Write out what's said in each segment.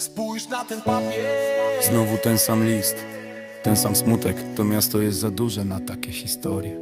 Spójrz na ten papier. Znowu ten sam list, ten sam smutek. To miasto jest za duże na takie historie.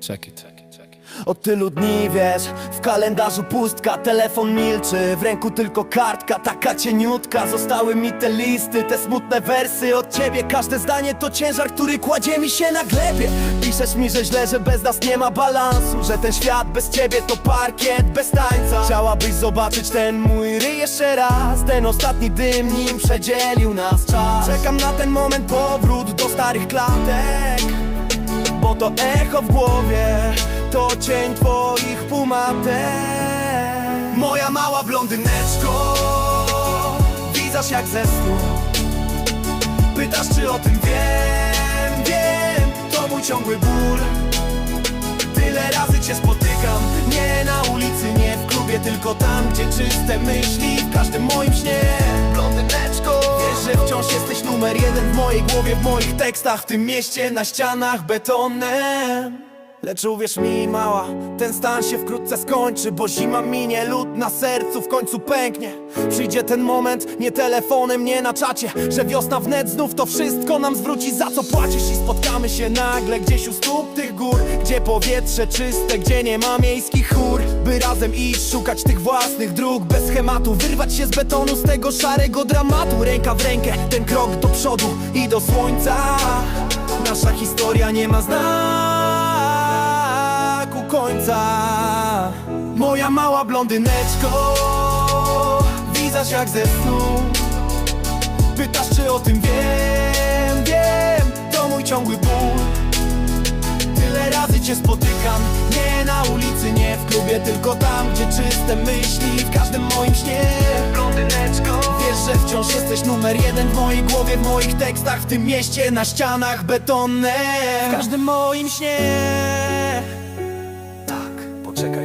Check it, check Od tylu dni wiesz, w kalendarzu pustka Telefon milczy, w ręku tylko kartka Taka cieniutka, zostały mi te listy Te smutne wersy od ciebie. Każde zdanie to ciężar, który kładzie mi się na glebie. Piszesz mi, że źle, że bez nas nie ma balansu Że ten świat bez ciebie to parkiet bez tańca. Chciałabyś zobaczyć ten mój ryj jeszcze raz Ten ostatni dym, nim przedzielił nas czas. Czekam na ten moment, powrót do starych klatek bo to echo w głowie To cień twoich półmatek Moja mała blondyneczko Wizasz jak ze snu Pytasz czy o tym wiem, wiem To mój ciągły ból. Tyle razy cię spotykam Nie na ulicy, nie w klubie Tylko tam, gdzie czyste myśli W każdym moim śnie. Blondyneczko Wiesz, że wciąż jesteś numer jeden W mojej głowie, w moich tekstach W tym mieście, na ścianach betonem Lecz uwierz mi mała, ten stan się wkrótce skończy Bo zima minie, lód na sercu w końcu pęknie. Przyjdzie ten moment, nie telefonem, nie na czacie Że wiosna wnet znów to wszystko nam zwróci Za co płacisz i spotkamy się nagle Gdzieś u stóp tych gór Gdzie powietrze czyste, gdzie nie ma miejskich chór By razem iść, szukać tych własnych dróg Bez schematu, wyrwać się z betonu Z tego szarego dramatu. Ręka w rękę, ten krok do przodu i do słońca. Nasza historia nie ma znaku końca. Moja mała blondyneczko Wizasz jak ze snu. Pytasz czy o tym wiem, wiem To mój ciągły ból. Tyle razy cię spotykam Nie na ulicy, nie w klubie Tylko tam, gdzie czyste myśli W każdym moim śnie. Blondyneczko. Wiesz, że wciąż jesteś numer jeden W mojej głowie, w moich tekstach W tym mieście, na ścianach betonne. W każdym moim śnie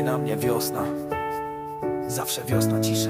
na mnie wiosna. Zawsze wiosna cisza